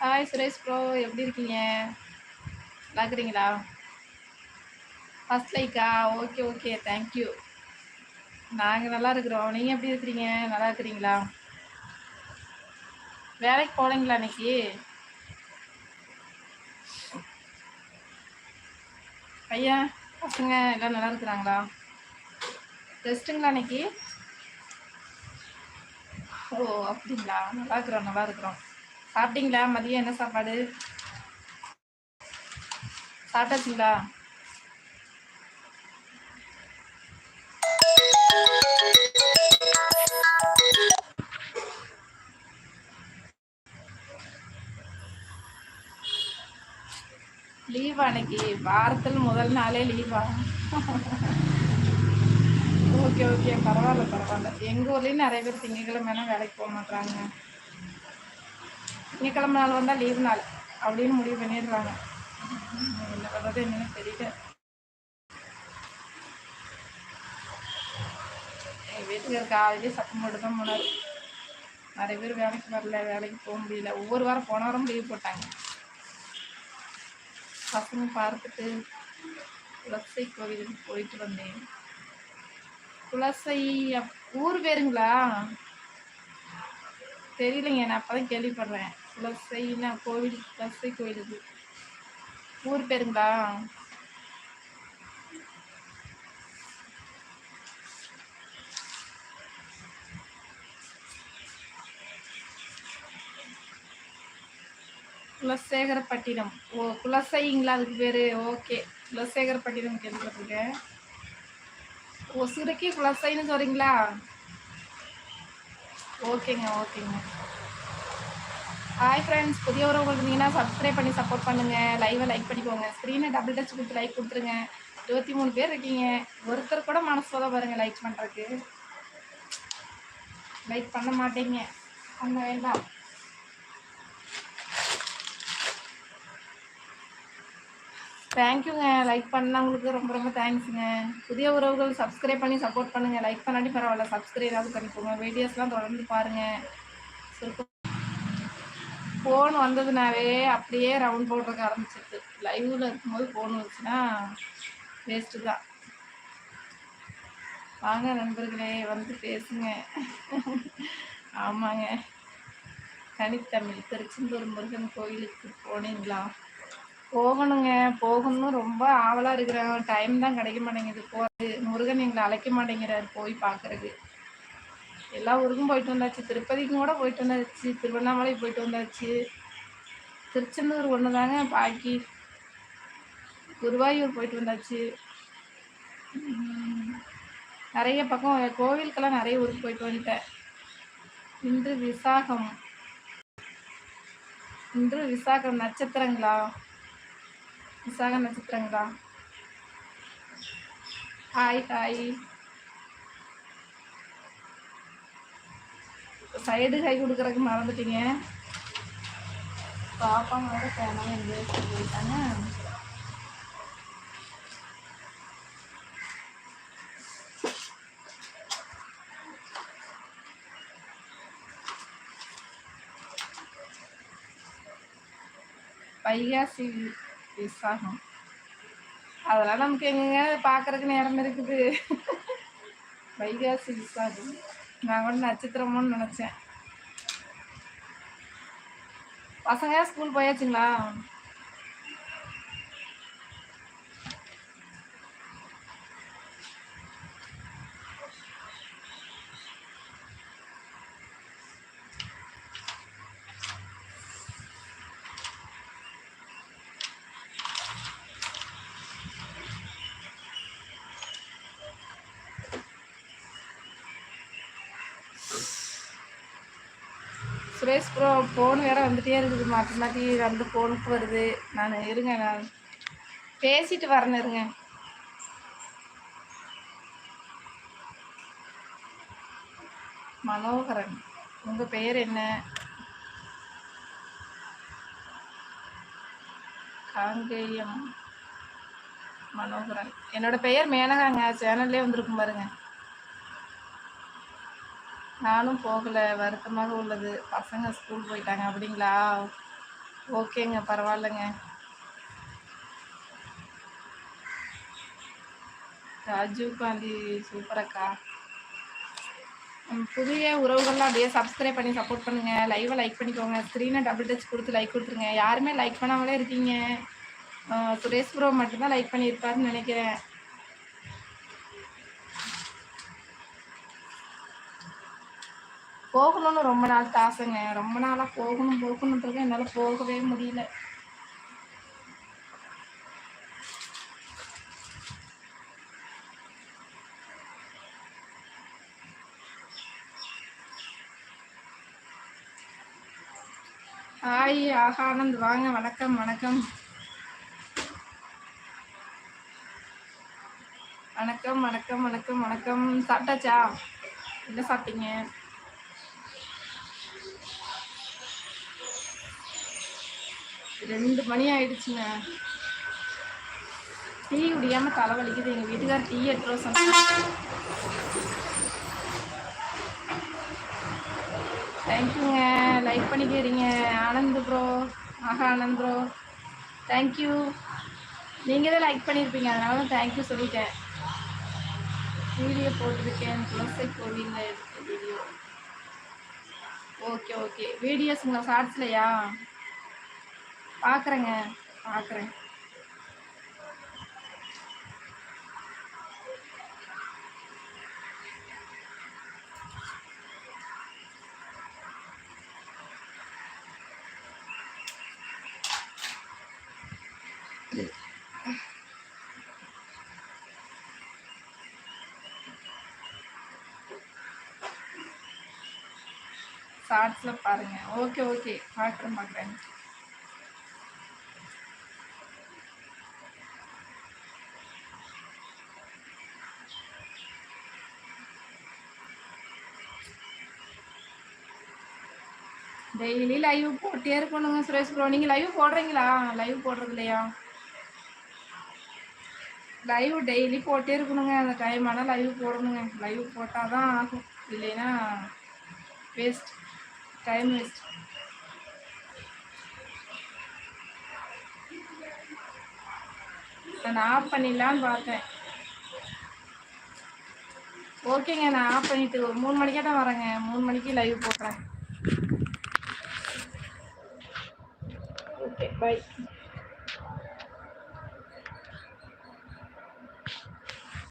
Hi Suresh bro எப்படி இருக்கீங்க? நல்லா இருக்கிறீங்களா ஃபஸ்ட் லைக்கா ஓகே ஓகே தேங்க்யூ நாங்கள் நல்லா இருக்கிறோம். நீங்கள் எப்படி இருக்கிறீங்க? நல்லா இருக்கிறீங்களா? வேலைக்கு போகலைங்களா அன்னைக்கு? ஐயா பசங்க எல்லாம் நல்லா இருக்கிறாங்களா? ரெஸ்ட்டுங்களா அன்னைக்கு? ஓ அப்படிங்களா? நல்லா இருக்கிறோம் நல்லா இருக்கிறோம். சாப்பிட்டீங்களா? மதியம் என்ன சாப்பாடு? சாப்பிட்டாச்சுங்களா? லீவா அன்னைக்கு? வாரத்தில் முதல் நாளே லீவா? Okay okay. பரவாயில்ல பரவாயில்ல. எங்கள் ஊர்லேயும் நிறைய பேர் திங்கக்கிழமைனா வேலைக்கு போக மாட்டாங்க திங்கக்கிழமை நாள் வந்தால் லீவு நாள். அப்படின்னு முடிவு பண்ணிடுறாங்க. என்ன பண்ணுறது என்னன்னு தெரியல. எங்கள் வீட்டுக்கு காலையிலேயே சத்தம் போட்டு தான் போனார். நிறைய பேர் வேலைக்கு வரல வேலைக்கு போக முடியல. ஒவ்வொரு வாரம் போன வாரம் லீவ் போட்டாங்க. பசங்க பார்த்துட்டு குலசை கோவிலுக்கு போயிட்டு வந்தேன். குலசை ஊர் பேருங்களா? தெரியலைங்க நான் அப்பதான் கேள்விப்படுறேன். குலசைன்னா கோவில் குலசை கோயிலுக்கு ஊர் பேருங்களா? குலசேகரப்பட்டினம். ஓ குலசைங்களா? அதுக்கு பேர்? ஓகே. குலசேகரப்பட்டினம் கேள்விப்பட்டிருக்கேன் ஓ சுருக்கி குலசைன்னு சொல்கிறீங்களா ஓகேங்க ஓகேங்க. ஹாய் ஃப்ரெண்ட்ஸ் புதிய உறவுகள் இருந்தீங்கன்னா சப்ஸ்கிரைப் பண்ணி சப்போர்ட் பண்ணுங்கள் லைவை லைக் பண்ணிக்கோங்க. ஸ்க்ரீனை டபுள் டச் கொடுத்து லைக் கொடுத்துருங்க. இருபத்தி மூணு பேர் இருக்கீங்க. ஒருத்தர் கூட மனசு பாருங்கள் லைக் பண்ணுறதுக்கு லைக் பண்ண மாட்டீங்க. பண்ண வேண்டாம். தேங்க்யூங்க. லைக் பண்ணவங்களுக்கு ரொம்ப ரொம்ப தேங்க்ஸுங்க. புதிய உறவுகள் சப்ஸ்கிரைப் பண்ணி சப்போர்ட் பண்ணுங்கள் லைக் பண்ணாட்டி பரவாயில்ல. சப்ஸ்கிரைபாவது பண்ணிக்கோங்க வீடியோஸ்லாம் தொடர்ந்து பாருங்கள் சுருக்கம் ஃபோன் வந்ததுனாவே அப்படியே ரவுண்ட் போடுறதுக்கு ஆரம்பிச்சிருது. லைவில் இருக்கும்போது ஃபோன் வந்துச்சுன்னா வேஸ்ட்டு தான். வாங்க நண்பர்களே வந்து பேசுங்க. ஆமாங்க. தனித்தமிழ் திருச்செந்தூர் முருகன் கோயிலுக்கு போனீங்களா? போகணுங்க. போகணும்னு ரொம்ப ஆவலாக இருக்கிறாங்க. டைம் தான் கிடைக்க மாட்டேங்குது. போகிறது முருகன் எங்களை அழைக்க மாட்டேங்கிறார் போய் பார்க்குறது எல்லா ஊருக்கும் போயிட்டு வந்தாச்சு. திருப்பதிக்கும் கூட போயிட்டு வந்தாச்சு. திருவண்ணாமலை போயிட்டு வந்தாச்சு. திருச்செந்தூர் ஒன்று தாங்க பாக்கி. குருவாயூர் போயிட்டு வந்தாச்சு. நிறைய பக்கம் கோவிலுக்கெல்லாம் நிறைய ஊருக்கு போயிட்டு வந்துட்டேன். இன்று விசாகம். இன்று விசாகம் நட்சத்திரங்களா? விசாக நட்சத்திரங்களா ஹாய் ஹாய் சைடு கை கொடுக்கறதுக்கு மறந்துட்டீங்க பாப்பாங்களோட பேனாக எங்கே போயிட்டாங்க வைகாசி விசாகம் அதெல்லாம் நமக்கு எங்கெங்க பார்க்கறதுக்கு நேரம் இருக்குது. வைகாசி விசாகம். நான் கூட நட்சத்திரமோன்னு நினச்சேன். பசங்க ஸ்கூல் போயாச்சுங்களா? சுரேஷ் ப்ரோ ஃபோன் வேற வந்துகிட்டே இருக்குது. மாற்றி மாற்றி ரெண்டு ஃபோனுக்கு வருது. நான் இருங்க நான் பேசிட்டு வரேன் இருங்க. மனோகரன் உங்கள் பெயர் என்ன? காங்கேயம் மனோகரன். என்னோட பெயர் மேனகாங்க. சேனல்லே வந்திருக்கும் பாருங்க. நானும் போகலை வருத்தமாக உள்ளது. பசங்க ஸ்கூல் போயிட்டாங்க அப்படிங்களா? ஓகேங்க பரவாயில்லைங்க. ராஜீவ் காந்தி சூப்பரக்கா புதிய உறவுகள்லாம் அப்படியே சப்ஸ்கிரைப் பண்ணி சப்போர்ட் பண்ணுங்க. லைவை லைக் பண்ணிக்கோங்க. ஸ்க்ரீனை டபுள் டச் கொடுத்து லைக் கொடுத்துருங்க. யாருமே லைக் பண்ணாமலே இருக்கீங்க. சுரேஷ் ப்ரோ மட்டும்தான் லைக் பண்ணியிருப்பாருன்னு நினைக்கிறேன். போகணும்னு ரொம்ப நாள் ஆசைங்க. ரொம்ப நாளாக போகணும் போகணுன்றது என்னால் போகவே முடியல. ஹாய் ஆஹா ஆனந்த். வாங்க வணக்கம் வணக்கம். வணக்கம் வணக்கம் வணக்கம் வணக்கம். சாப்பிட்டாச்சா? என்ன சாப்பிட்டீங்க? ரெண்டு மணி ஆயிடுச்சுங்க. டீ குடியாம தலை வலிக்குது. எங்க வீட்டுக்கார் டீ எடுத்துருவோம் சொன்னாங்க தேங்க்யூங்க லைக் பண்ணிக்கிறீங்க ஆனந்த் ப்ரோ ஆஹா ஆனந்த் ப்ரோ தேங்க்யூ நீங்கள் தான் லைக் பண்ணியிருப்பீங்க அதனால தான் தேங்க்யூ சொல்லிட்டேன். வீடியோ போட்டிருக்கேன். துளசை கோவிலில் எடுத்த வீடியோ ஓகே ஓகே வீடியோஸுங்களா ஷார்ட்ஸ்லையா பார்க்குறேங்க பார்க்குறேன் ஷார்ட்ஸில் பாருங்கள் ஓகே ஓகே பார்க்குறேன் பார்க்குறேன் டெய்லி லைவ் போட்டே இருக்கணுங்க சுரேஷ் ப்ரோ நீங்கள் லைவ் போடுறீங்களா? லைவ் போடுறது இல்லையா? லைவ் டெய்லி போட்டே இருக்கணுங்க. அந்த டைம் ஆனால் லைவ் போடணுங்க. லைவ் போட்டால் தான் ஆகும். இல்லைன்னா வேஸ்ட் டைம் வேஸ்ட் நான் ஆஃப் பண்ணிடலான்னு பார்த்தேன். ஓகேங்க நான் ஆஃப் பண்ணிட்டு ஒரு மூணு மணிக்காக தான் வரேங்க. மூணு மணிக்கு லைவ் போடுறேன். Okay, bye.